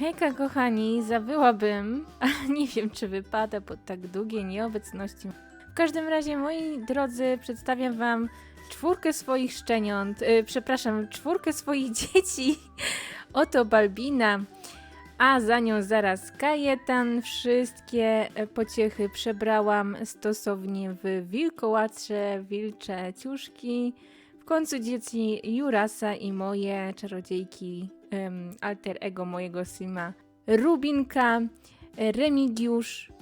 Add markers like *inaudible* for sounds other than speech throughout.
Hejka kochani, zawyłabym, *laughs* ale nie wiem czy wypada po tak długiej nieobecności. W każdym razie, moi drodzy, przedstawiam wam czwórkę swoich szczeniąt, y, przepraszam, czwórkę swoich *laughs* dzieci. Oto Balbina, a za nią zaraz Kajetan. Wszystkie e, pociechy przebrałam stosownie w wilkołacze, wilcze ciuszki. W końcu dzieci Jurasa i moje czarodziejki alter ego mojego Sima Rubinka, Remigiusz,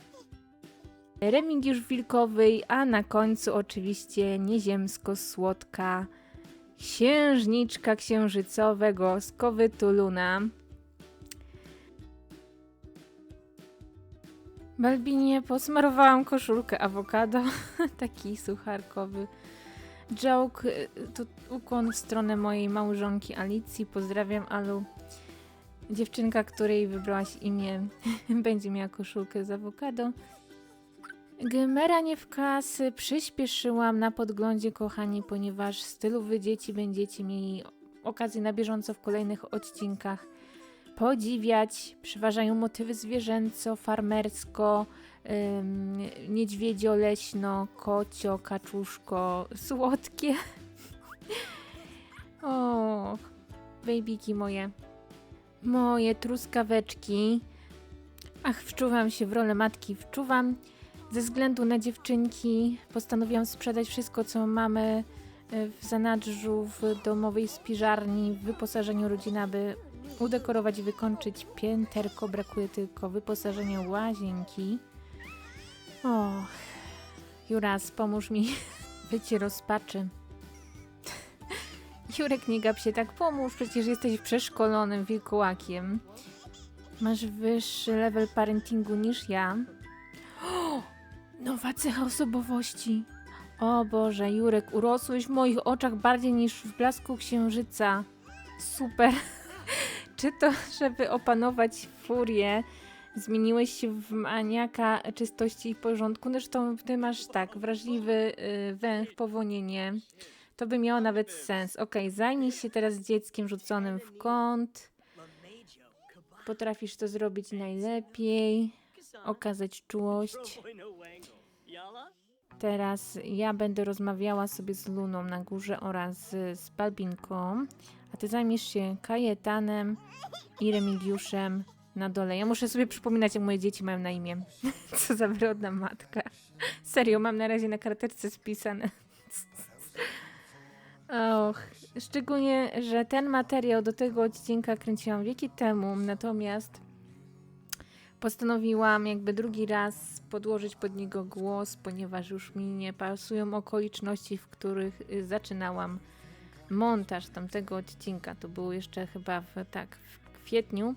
Remigiusz Wilkowej, a na końcu oczywiście nieziemsko-słodka księżniczka księżycowego z Kowytu Luna. Balbinie posmarowałam koszulkę awokado, *laughs* taki sucharkowy joke, y, to ukłon w stronę mojej małżonki Alicji. Pozdrawiam Alu. Dziewczynka, której wybrałaś imię, *laughs* będzie miała koszulkę z awokado. Gmera nie w kasy, przyspieszyłam na podglądzie, kochani, ponieważ stylowy dzieci będziecie mieli okazję na bieżąco w kolejnych odcinkach podziwiać. Przeważają motywy zwierzęco, farmersko, niedźwiedzio, leśno, kocio, kaczuszko, słodkie. *laughs* o, babyki moje. Moje truskaweczki. Ach, wczuwam się w rolę matki, wczuwam. Ze względu na dziewczynki postanowiłam sprzedać wszystko, co mamy e, w zanadrzu, w domowej spiżarni, w wyposażeniu rodziny, aby udekorować i wykończyć pięterko. Brakuje tylko wyposażenia łazienki. Och, Juras, pomóż mi *laughs* wycie rozpaczy. Jurek, nie gap się tak, pomóż, przecież jesteś przeszkolonym wilkołakiem. Masz wyższy level parentingu niż ja. O, nowa cecha osobowości. O Boże, Jurek, urosłeś w moich oczach bardziej niż w blasku księżyca. Super. *laughs* Czy to, żeby opanować furię, zmieniłeś się w maniaka czystości i porządku? Zresztą ty masz tak, wrażliwy y, węch, powonienie. To by miało nawet sens. Okej, zajmij się teraz dzieckiem rzuconym w kąt. Potrafisz to zrobić najlepiej. Okazać czułość. Teraz ja będę rozmawiała sobie z Luną na górze oraz z, z Balbinką, a ty zajmiesz się Kajetanem i Remigiuszem na dole. Ja muszę sobie przypominać, jak moje dzieci mają na imię. *laughs* Co za wyrodna matka. Serio, mam na razie na karteczce spisane. Och, szczególnie, że ten materiał do tego odcinka kręciłam wieki temu, natomiast postanowiłam jakby drugi raz podłożyć pod niego głos, ponieważ już mi nie pasują okoliczności, w których y, zaczynałam montaż tamtego odcinka. To było jeszcze chyba w, tak, w kwietniu.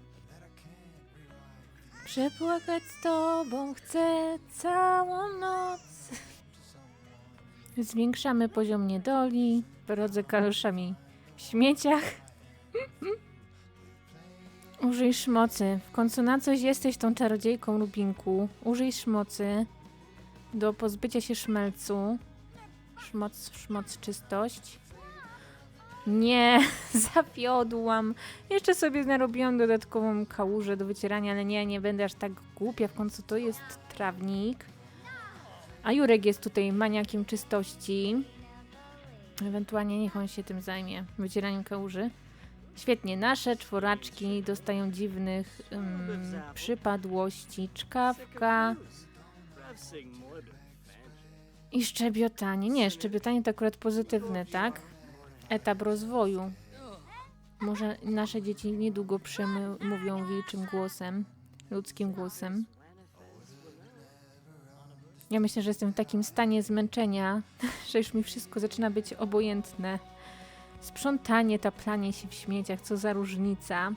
Przepłakać z tobą chcę całą noc. *laughs* Zwiększamy poziom niedoli, rodzę kaloszami w śmieciach. *laughs* Użyj szmocy. W końcu na coś jesteś tą czarodziejką Rubinku. Użyj szmocy do pozbycia się szmelcu. Szmoc, szmoc, czystość. Nie, *laughs* zawiodłam. Jeszcze sobie narobiłam dodatkową kałużę do wycierania, ale nie, nie będę aż tak głupia. W końcu to jest trawnik. A Jurek jest tutaj maniakiem czystości. Ewentualnie niech on się tym zajmie, wycieraniem kałuży. Świetnie, nasze czworaczki dostają dziwnych um, przypadłości. Czkawka i szczebiotanie. Nie, szczebiotanie to akurat pozytywne, tak? Etap rozwoju. Może nasze dzieci niedługo przemówią wilczym głosem, ludzkim głosem. Ja myślę, że jestem w takim stanie zmęczenia, *laughs* że już mi wszystko zaczyna być obojętne. Sprzątanie, taplanie się w śmieciach, co za różnica.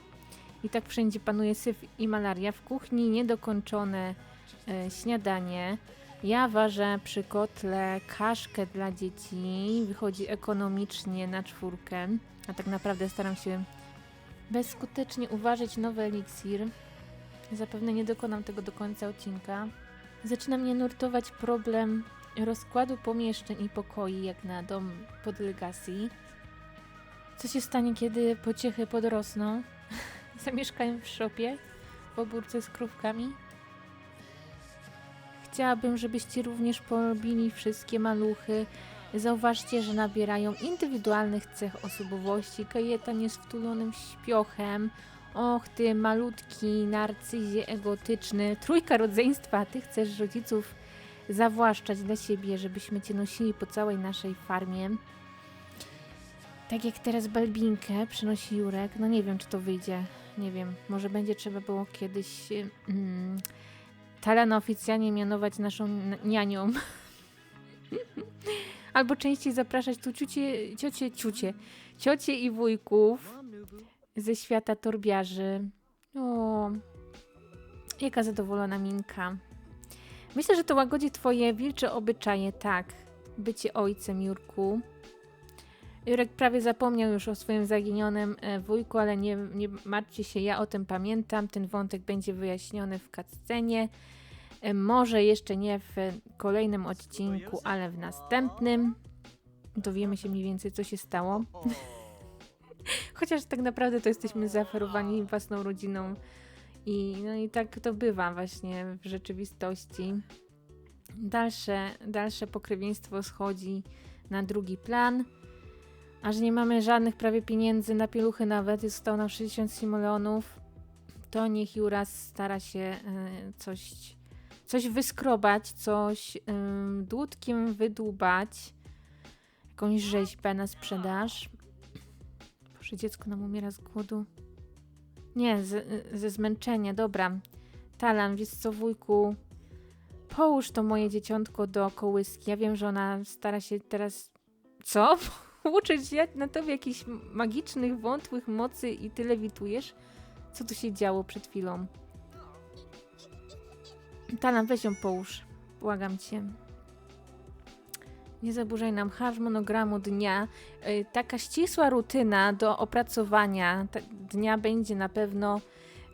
I tak wszędzie panuje syf i malaria. W kuchni niedokończone e, śniadanie. Ja ważę przy kotle kaszkę dla dzieci. Wychodzi ekonomicznie na czwórkę. A tak naprawdę staram się bezskutecznie uważać nowy eliksir. Zapewne nie dokonam tego do końca odcinka. Zaczyna mnie nurtować problem rozkładu pomieszczeń i pokoi, jak na dom pod Legacy. Co się stanie, kiedy pociechy podrosną? *laughs* Zamieszkają w szopie? w obórce z krówkami? Chciałabym, żebyście również polubili wszystkie maluchy. Zauważcie, że nabierają indywidualnych cech osobowości. Kajetan jest wtulonym śpiochem. Och, ty malutki narcyzie egotyczny. Trójka rodzeństwa. Ty chcesz rodziców zawłaszczać dla siebie, żebyśmy cię nosili po całej naszej farmie. Tak jak teraz Balbinkę przynosi Jurek. No nie wiem, czy to wyjdzie. Nie wiem. Może będzie trzeba było kiedyś mm, Talana oficjalnie mianować naszą nianią. *laughs* Albo częściej zapraszać tu ciucie, ciocie, ciucie, ciocie i wujków ze świata torbiarzy. O, jaka zadowolona Minka. Myślę, że to łagodzi twoje wilcze obyczaje, tak. Bycie ojcem, Jurku. Jurek prawie zapomniał już o swoim zaginionym e, wujku, ale nie, nie martwcie się, ja o tym pamiętam. Ten wątek będzie wyjaśniony w cutscenie. E, Może jeszcze nie w kolejnym odcinku, ale w następnym. Dowiemy się mniej więcej, co się stało. *laughs* Chociaż tak naprawdę to jesteśmy zaoferowani własną rodziną. I, no i tak to bywa właśnie w rzeczywistości. Dalsze, dalsze pokrewieństwo schodzi na drugi plan. A że nie mamy żadnych prawie pieniędzy na pieluchy nawet, jest zostało nam 60 simoleonów, to niech Juras stara się e, coś, coś wyskrobać, coś dłutkiem wydłubać, jakąś rzeźbę na sprzedaż. Boże, dziecko nam umiera z głodu. Nie, z, ze zmęczenia, dobra. Talan, wiesz co, wujku, połóż to moje dzieciątko do kołyski. Ja wiem, że ona stara się teraz... Co? *laughs* Uczyć się na tobie jakichś magicznych, wątłych mocy i ty lewitujesz? Co tu się działo przed chwilą? Talan, weź ją połóż. Błagam cię. Nie zaburzaj nam harmonogramu dnia. Y, Taka ścisła rutyna do opracowania dnia będzie na pewno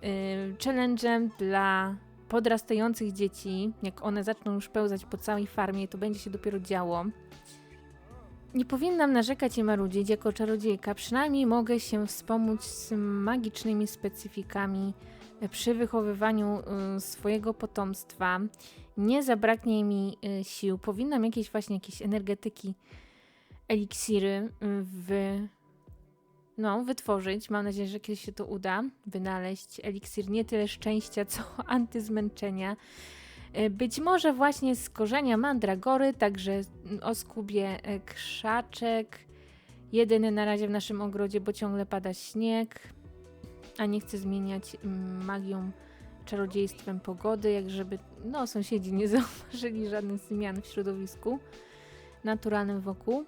y, challenge'em dla podrastających dzieci. Jak one zaczną już pełzać po całej farmie, to będzie się dopiero działo. Nie powinnam narzekać i marudzić jako czarodziejka. Przynajmniej mogę się wspomóc z magicznymi specyfikami przy wychowywaniu y, swojego potomstwa. Nie zabraknie mi y, sił. Powinnam jakieś właśnie jakieś energetyki, eliksiry y, w, no, wytworzyć. Mam nadzieję, że kiedyś się to uda. Wynaleźć eliksir nie tyle szczęścia, co *laughs* antyzmęczenia. Być może właśnie z korzenia mandragory, także oskubię y, krzaczek. Jedyny na razie w naszym ogrodzie, bo ciągle pada śnieg, a nie chcę zmieniać mm, magią czarodziejstwem pogody, jak żeby no, sąsiedzi nie *laughs* zauważyli żadnych zmian w środowisku naturalnym wokół.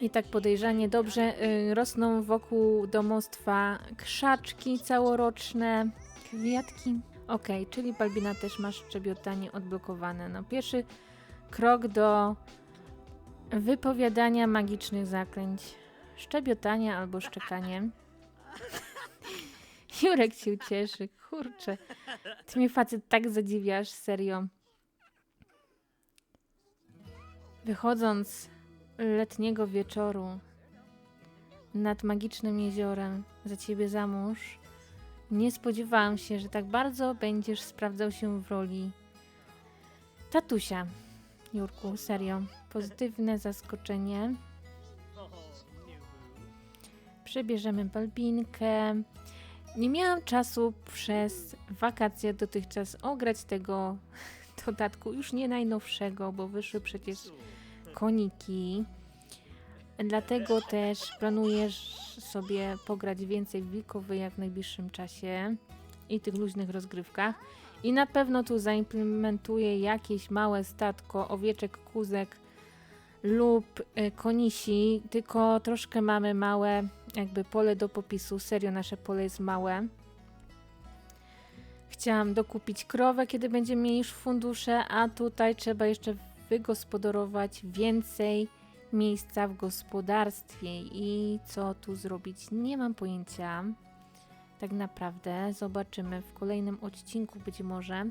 I tak podejrzanie dobrze y, rosną wokół domostwa krzaczki całoroczne, kwiatki. Okej, czyli Balbina też ma szczebiotanie odblokowane. No, pierwszy krok do wypowiadania magicznych zaklęć. Szczebiotanie albo szczekanie. *laughs* Jurek się ucieszy, kurczę. Ty mnie facet tak zadziwiasz, serio. Wychodząc letniego wieczoru nad magicznym jeziorem za ciebie za mąż, nie spodziewałam się, że tak bardzo będziesz sprawdzał się w roli tatusia. Jurku, serio. Pozytywne zaskoczenie. Przebierzemy balbinkę. Nie miałam czasu przez wakacje dotychczas ograć tego dodatku, już nie najnowszego, bo wyszły przecież koniki. Dlatego też planuję sobie pograć więcej w Wilkowyja w najbliższym czasie i tych luźnych rozgrywkach. I na pewno tu zaimplementuję jakieś małe statko owieczek, kuzek lub y, konisi, tylko troszkę mamy małe jakby pole do popisu. Serio, nasze pole jest małe. Chciałam dokupić krowę, kiedy będziemy mieli już fundusze, a tutaj trzeba jeszcze wygospodarować więcej miejsca w gospodarstwie. I co tu zrobić? Nie mam pojęcia. Tak naprawdę zobaczymy w kolejnym odcinku być może.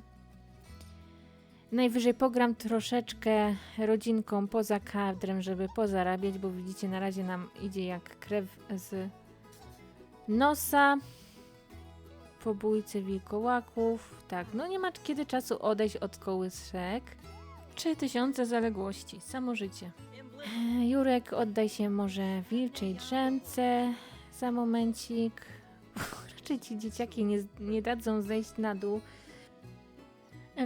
Najwyżej pogram troszeczkę rodzinką poza kadrem, żeby pozarabiać, bo widzicie, na razie nam idzie jak krew z nosa. po bójce wilkołaków. Tak, no nie ma kiedy czasu odejść od kołysek. Trzy tysiące zaległości, samo życie. E, Jurek, oddaj się może wilczej drzemce za momencik. *laughs* Raczej ci dzieciaki nie, nie dadzą zejść na dół.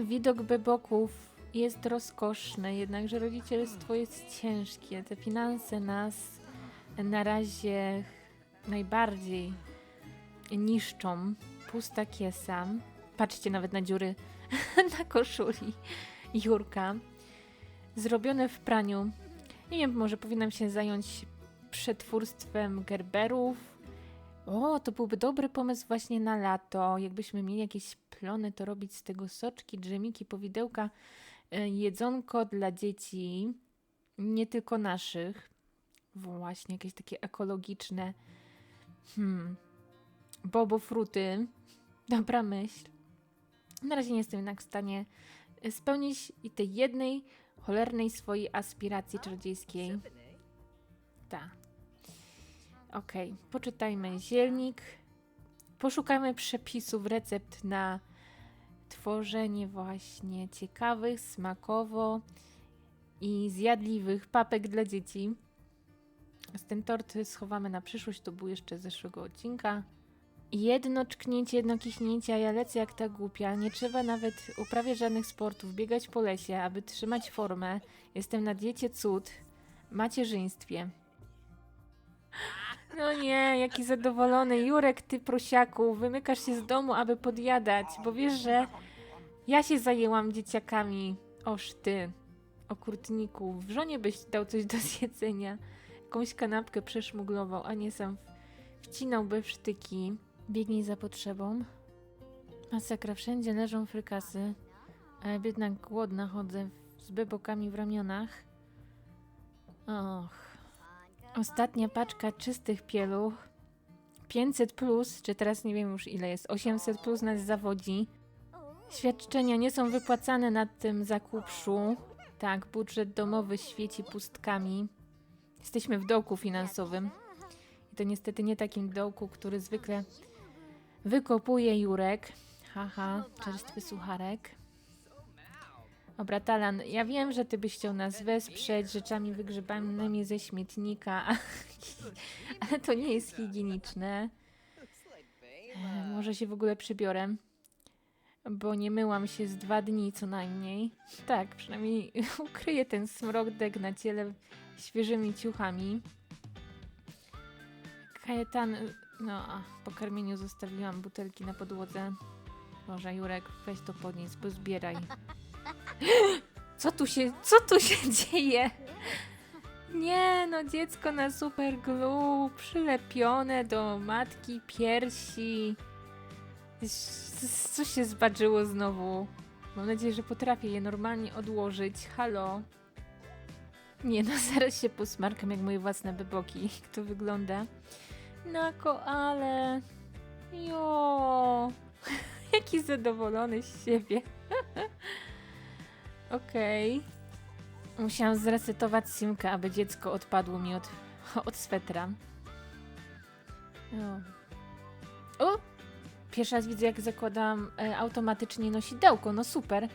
Widok beboków jest rozkoszny, jednakże rodzicielstwo jest ciężkie. Te finanse nas na razie najbardziej niszczą. Pusta kiesa. Patrzcie nawet na dziury *laughs* na koszuli Jurka. Zrobione w praniu. Nie wiem, może powinnam się zająć przetwórstwem gerberów. O, to byłby dobry pomysł właśnie na lato. Jakbyśmy mieli jakieś plony, to robić z tego soczki, dżemiki, powidełka, e, jedzonko dla dzieci, nie tylko naszych. Właśnie, jakieś takie ekologiczne. Hmm. Bobo fruty. Dobra myśl. Na razie nie jestem jednak w stanie e, spełnić i tej jednej cholernej swojej aspiracji czarodziejskiej. Tak. Okej, poczytajmy zielnik. Poszukajmy przepisów, recept na tworzenie właśnie ciekawych, smakowo i zjadliwych papek dla dzieci. Z ten tort schowamy na przyszłość, to był jeszcze z zeszłego odcinka. Jedno czknięcie, jedno kichnięcie, a ja lecę jak ta głupia. Nie trzeba nawet uprawiać żadnych sportów, biegać po lesie, aby trzymać formę. Jestem na diecie cud, macierzyństwie. No nie, jaki zadowolony. Jurek, ty prosiaku, wymykasz się z domu, aby podjadać, bo wiesz, że ja się zajęłam dzieciakami. Oż ty, okrutniku, w żonie byś dał coś do zjedzenia. Jakąś kanapkę przeszmuglował, a nie sam wcinałby w sztyki. Biegnij za potrzebą. Masakra, wszędzie leżą frykasy, a ja biedna głodna chodzę z bebokami w ramionach. Och. Ostatnia paczka czystych pieluch. 500 plus, czy teraz nie wiem już ile jest, 800 plus nas zawodzi. Świadczenia nie są wypłacane na tym zakupszu. Tak, budżet domowy świeci pustkami. Jesteśmy w dołku finansowym. I to niestety nie takim dołku, który zwykle wykopuje Jurek. Haha, czerstwy sucharek. Dobra, Talan, ja wiem, że ty byś chciał nas wesprzeć rzeczami wygrzebanymi ze śmietnika, *laughs* ale to nie jest higieniczne. Może się w ogóle przybiorę, bo nie myłam się z dwa dni co najmniej. Tak, przynajmniej *laughs* ukryję ten smrodek na ciele świeżymi ciuchami. Kajetan, no a po karmieniu zostawiłam butelki na podłodze. Boże, Jurek, weź to podnieś, bo zbieraj. Co tu się, co tu się *laughs* dzieje? Nie, no dziecko na super glue, przylepione do matki piersi. Co się zbaczyło znowu? Mam nadzieję, że potrafię je normalnie odłożyć. Halo? Nie no, zaraz się posmarkam jak moje własne beboki. *laughs* Jak to wygląda? Na koale. Jo. *laughs* Jaki zadowolony z siebie. *laughs* Okej. Musiałam zresetować simkę, aby dziecko odpadło mi od, *laughs* od swetra. O. o! Pierwszy raz widzę, jak zakładam e, automatycznie nosidełko. No super.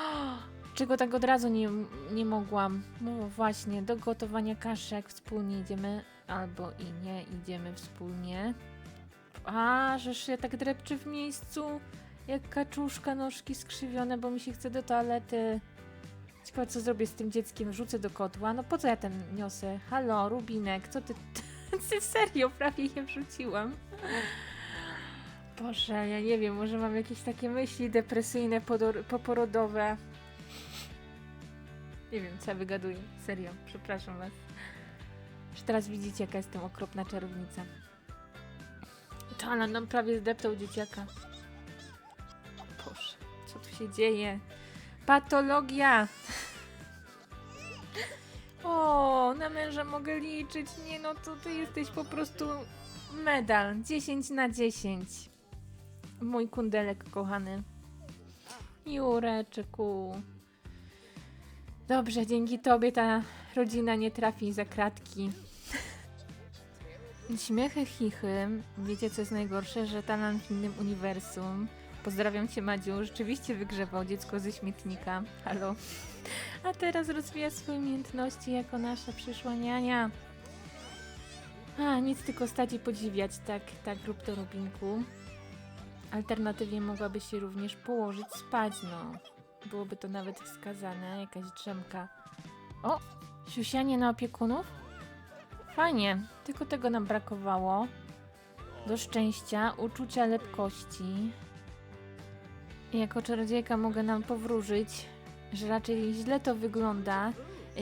*gasps* Czego tak od razu nie, nie mogłam? No właśnie, do gotowania kaszek wspólnie idziemy, albo i nie idziemy wspólnie. A, żeż ja tak drepczę w miejscu, jak kaczuszka, nóżki skrzywione, bo mi się chce do toalety. Ciekawe, co zrobię z tym dzieckiem, rzucę do kotła. No po co ja ten niosę? Halo, Rubinek, co ty... *laughs* Ty serio, prawie je wrzuciłam. Boże, ja nie wiem, może mam jakieś takie myśli depresyjne, poporodowe. Nie wiem, co ja wygaduję. Serio, przepraszam was. Już teraz widzicie, jaka jestem okropna czarownica. To nam prawie zdeptał dzieciaka. Boże, co tu się dzieje? Patologia! O, na męża mogę liczyć. Nie no, to ty jesteś po prostu medal. 10 na 10. Mój kundelek kochany. Jureczku. Dobrze, dzięki tobie ta rodzina nie trafi za kratki. Śmiechy, chichy. Wiecie, co jest najgorsze? Że talent w innym uniwersum. Pozdrawiam cię, Madziu. Rzeczywiście wygrzewał dziecko ze śmietnika. Halo. A teraz rozwija swoje umiejętności jako nasza przyszła niania. A, nic tylko stać i podziwiać. Tak, tak, rób to, Rubinku. Alternatywnie mogłaby się również położyć spać, no. Byłoby to nawet wskazane, jakaś drzemka. O! Siusianie na opiekunów? Fajnie, tylko tego nam brakowało. Do szczęścia, uczucia lepkości. Jako czarodziejka mogę nam powróżyć, że raczej źle to wygląda.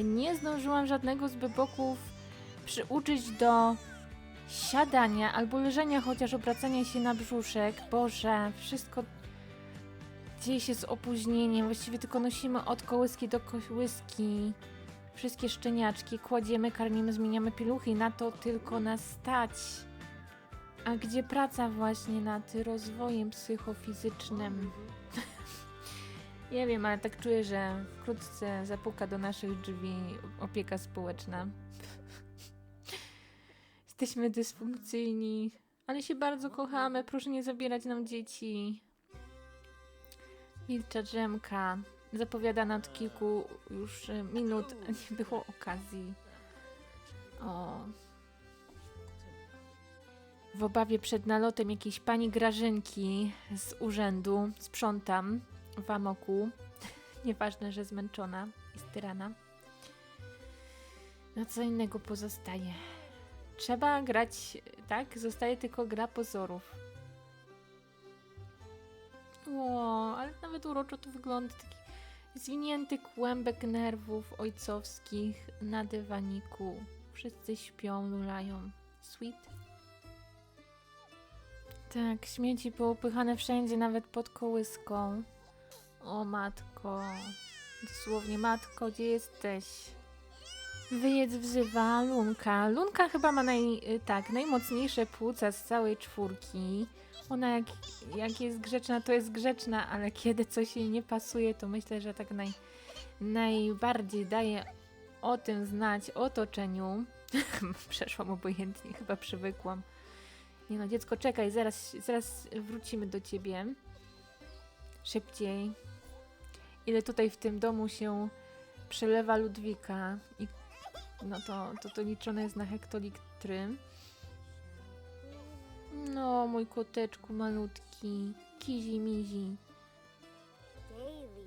Nie zdążyłam żadnego z beboków przyuczyć do siadania albo leżenia, chociaż obracania się na brzuszek. Boże, wszystko dzieje się z opóźnieniem. Właściwie tylko nosimy od kołyski do kołyski. Wszystkie szczeniaczki kładziemy, karmimy, zmieniamy pieluchy na to tylko nas stać. A gdzie praca właśnie nad rozwojem psychofizycznym? *laughs* Nie wiem, ale tak czuję, że wkrótce zapuka do naszych drzwi opieka społeczna. *laughs* Jesteśmy dysfunkcyjni, ale się bardzo kochamy. Proszę nie zabierać nam dzieci. Wilcza drzemka. Zapowiadana od kilku już e, minut, nie było okazji. O. W obawie przed nalotem jakiejś pani Grażynki z urzędu sprzątam w amoku. *laughs* Nieważne, że zmęczona jest tyrana. No co innego pozostaje. Trzeba grać, tak? Zostaje tylko gra pozorów. O, ale nawet uroczo to wygląda. Taki zwinięty kłębek nerwów ojcowskich na dywaniku. Wszyscy śpią, lulają. Sweet. Tak, śmieci poupychane wszędzie, nawet pod kołyską. O matko. Dosłownie, matko, gdzie jesteś? Wyjedz wzywa Lunka. Lunka chyba ma naj, y, tak, najmocniejsze płuca z całej czwórki. Ona jak, jak jest grzeczna, to jest grzeczna, ale kiedy coś jej nie pasuje, to myślę, że tak naj, najbardziej daje o tym znać otoczeniu. *laughs* Przeszłam obojętnie, chyba przywykłam. Nie no, dziecko, czekaj, zaraz, zaraz wrócimy do ciebie. Szybciej. Ile tutaj w tym domu się przelewa Ludwika i no to, to, to liczone jest na hektolitry. No, mój koteczku malutki, kizi mizi.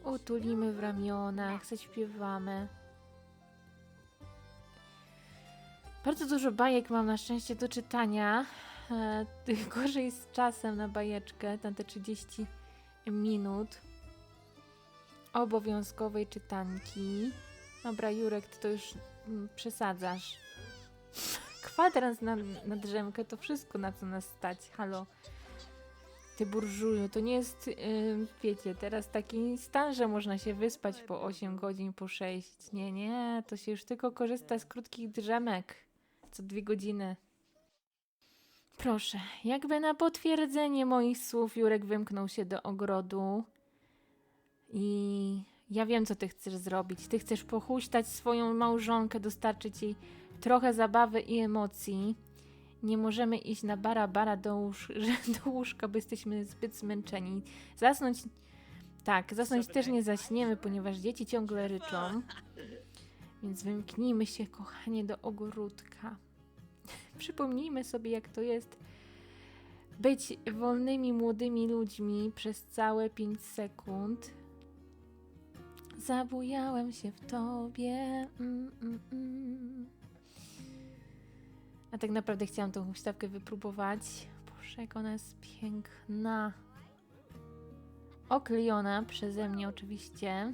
Utulimy w ramionach, zaśpiewamy. Bardzo dużo bajek mam na szczęście do czytania. E, gorzej z czasem na bajeczkę, na te 30 minut obowiązkowej czytanki. Dobra, Jurek, ty to już przesadzasz. Kwadrans na, na drzemkę to wszystko, na co nas stać. Halo. Ty burżuju, to nie jest, yy, wiecie, teraz taki stan, że można się wyspać po 8 godzin, po 6. Nie, nie, to się już tylko korzysta z krótkich drzemek. Co dwie godziny. Proszę, jakby na potwierdzenie moich słów, Jurek wymknął się do ogrodu. I ja wiem, co ty chcesz zrobić. Ty chcesz pochuśtać swoją małżonkę, dostarczyć jej trochę zabawy i emocji. Nie możemy iść na bara bara do, łóż *laughs* do łóżka, bo jesteśmy zbyt zmęczeni. Zasnąć. Tak, zasnąć też nie zaśniemy, ponieważ dzieci ciągle ryczą. Więc wymknijmy się, kochanie, do ogródka. *laughs* Przypomnijmy sobie, jak to jest być wolnymi, młodymi ludźmi przez całe 5 sekund. Zabujałem się w tobie. Mm, mm, mm. A tak naprawdę chciałam tą huśtawkę wypróbować. Boże, jak ona jest piękna. Oklejona przeze mnie oczywiście.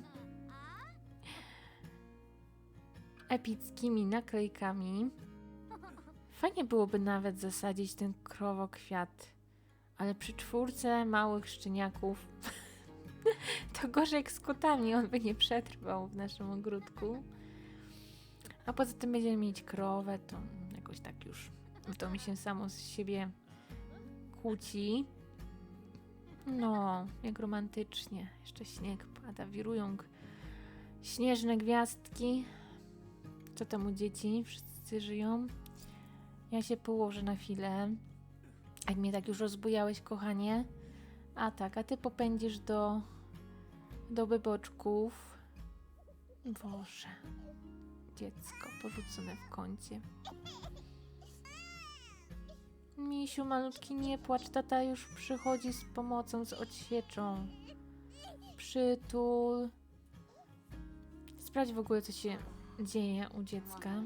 Epickimi naklejkami. Fajnie byłoby nawet zasadzić ten krowokwiat. Ale przy czwórce małych szczeniaków *laughs* *laughs* to gorzej jak z kotami, on by nie przetrwał w naszym ogródku. A poza tym będziemy mieć krowę, to jakoś tak już to mi się samo z siebie kłóci. No, jak romantycznie. Jeszcze śnieg pada, wirują śnieżne gwiazdki. Co tam u dzieci? Wszyscy żyją. Ja się położę na chwilę. Jak mnie tak już rozbujałeś, kochanie. A tak, a ty popędzisz do do beboczków. Boże. Dziecko porzucone w kącie. Misiu malutki, nie płacz, tata już przychodzi z pomocą, z odsieczą. Przytul. Sprawdź w ogóle, co się dzieje u dziecka.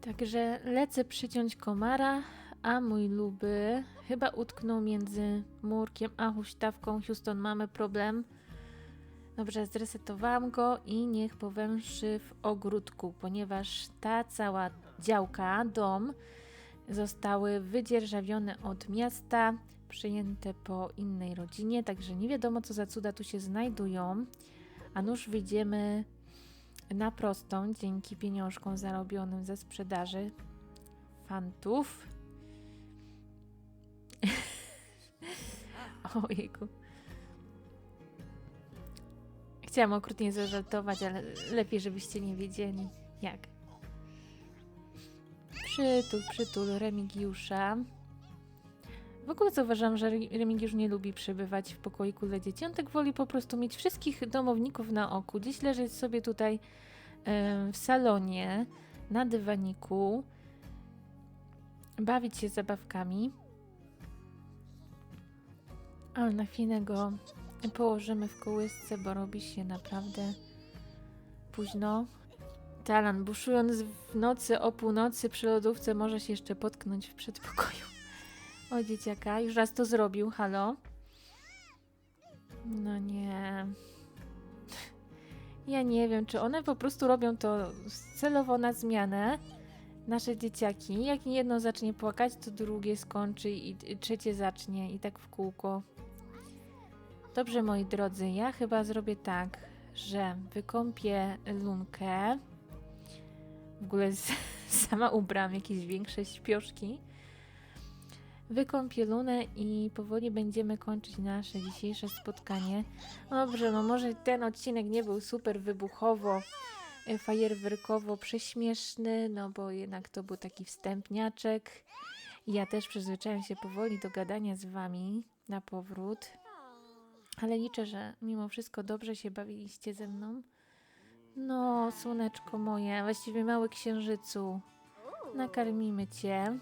Także lecę przyciąć komara, a mój luby chyba utknął między murkiem a huśtawką. Houston, mamy problem. Dobrze, zresetowałam go i niech powęszy w ogródku, ponieważ ta cała działka, dom zostały wydzierżawione od miasta, przyjęte po innej rodzinie, także nie wiadomo co za cuda tu się znajdują. A nuż wyjdziemy na prostą dzięki pieniążkom zarobionym ze sprzedaży fantów. *laughs* Ojejku. Chciałam okrutnie zażartować, ale lepiej, żebyście nie wiedzieli jak. Przytul, przytul Remigiusza. W ogóle zauważam, że Re- Remigiusz nie lubi przebywać w pokoiku dla dzieci. On tak woli po prostu mieć wszystkich domowników na oku. Dziś leżeć sobie tutaj w salonie, na dywaniku, bawić się zabawkami. Ale na chwilę go położymy w kołysce, bo robi się naprawdę późno. Talan, buszując w nocy o północy przy lodówce, może się jeszcze potknąć w przedpokoju. *laughs* O dzieciaka, już raz to zrobił, halo? No nie. *laughs* Ja nie wiem, czy one po prostu robią to celowo na zmianę. Nasze dzieciaki. Jak jedno zacznie płakać, to drugie skończy i trzecie zacznie i tak w kółko. Dobrze, moi drodzy, ja chyba zrobię tak, że wykąpię lunkę. W ogóle *laughs* sama ubrałam jakieś większe śpioszki. Wykąpię lunę i powoli będziemy kończyć nasze dzisiejsze spotkanie. Dobrze, no może ten odcinek nie był super wybuchowo, e, fajerwerkowo prześmieszny, no bo jednak to był taki wstępniaczek. Ja też przyzwyczaiłam się powoli do gadania z wami na powrót. Ale liczę, że mimo wszystko dobrze się bawiliście ze mną. No, słoneczko moje, właściwie mały księżycu. Nakarmimy cię.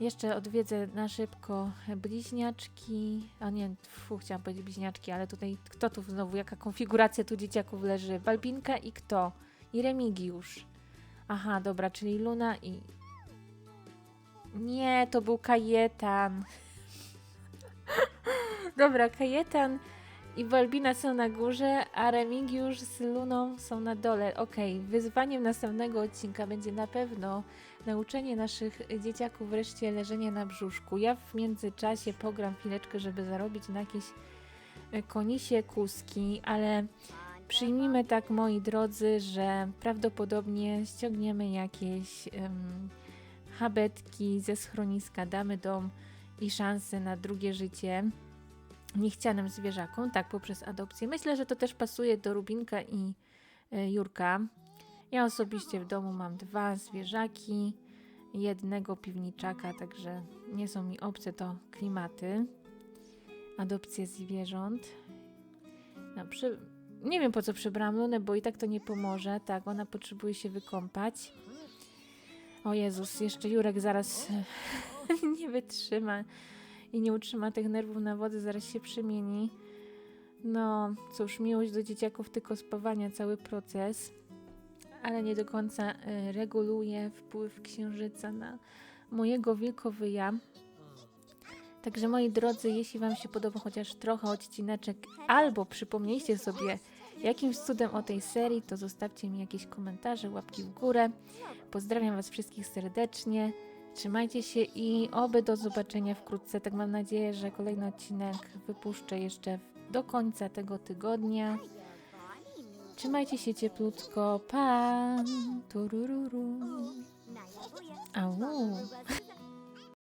Jeszcze odwiedzę na szybko bliźniaczki. A nie, fu, chciałam powiedzieć bliźniaczki, ale tutaj kto tu znowu, jaka konfiguracja tu dzieciaków leży? Balbinka i kto? I Remigiusz. Aha, dobra, czyli Luna i... Nie, to był Kajetan. Dobra, Kajetan i Balbina są na górze, a Remigiusz z Luną są na dole. Okej, wyzwaniem następnego odcinka będzie na pewno nauczenie naszych dzieciaków wreszcie leżenia na brzuszku. Ja w międzyczasie pogram chwileczkę, żeby zarobić na jakieś e, konisie kuski, ale przyjmijmy tak, moi drodzy, że prawdopodobnie ściągniemy jakieś habetki ze schroniska, damy dom i szansę na drugie życie niechcianym zwierzakom, tak, poprzez adopcję. Myślę, że to też pasuje do Rubinka i e, Jurka. Ja osobiście w domu mam dwa zwierzaki, jednego piwniczaka, także nie są mi obce to klimaty. Adopcje zwierząt. No, przy... Nie wiem po co przybrałam Lunę, bo i tak to nie pomoże. Tak, ona potrzebuje się wykąpać. O Jezus, jeszcze Jurek zaraz *laughs* nie wytrzyma i nie utrzyma tych nerwów na wodzy, zaraz się przemieni. No, cóż, miłość do dzieciaków tylko spowalnia cały proces, ale nie do końca y, reguluje wpływ księżyca na mojego wilkowyja. Także moi drodzy, jeśli Wam się podoba chociaż trochę odcineczek, albo przypomnieliście sobie jakimś cudem o tej serii, to zostawcie mi jakieś komentarze, łapki w górę. Pozdrawiam Was wszystkich serdecznie. Trzymajcie się i oby do zobaczenia wkrótce. Tak mam nadzieję, że kolejny odcinek wypuszczę jeszcze do końca tego tygodnia. Trzymajcie się cieplutko. Pa! Turururu. Au.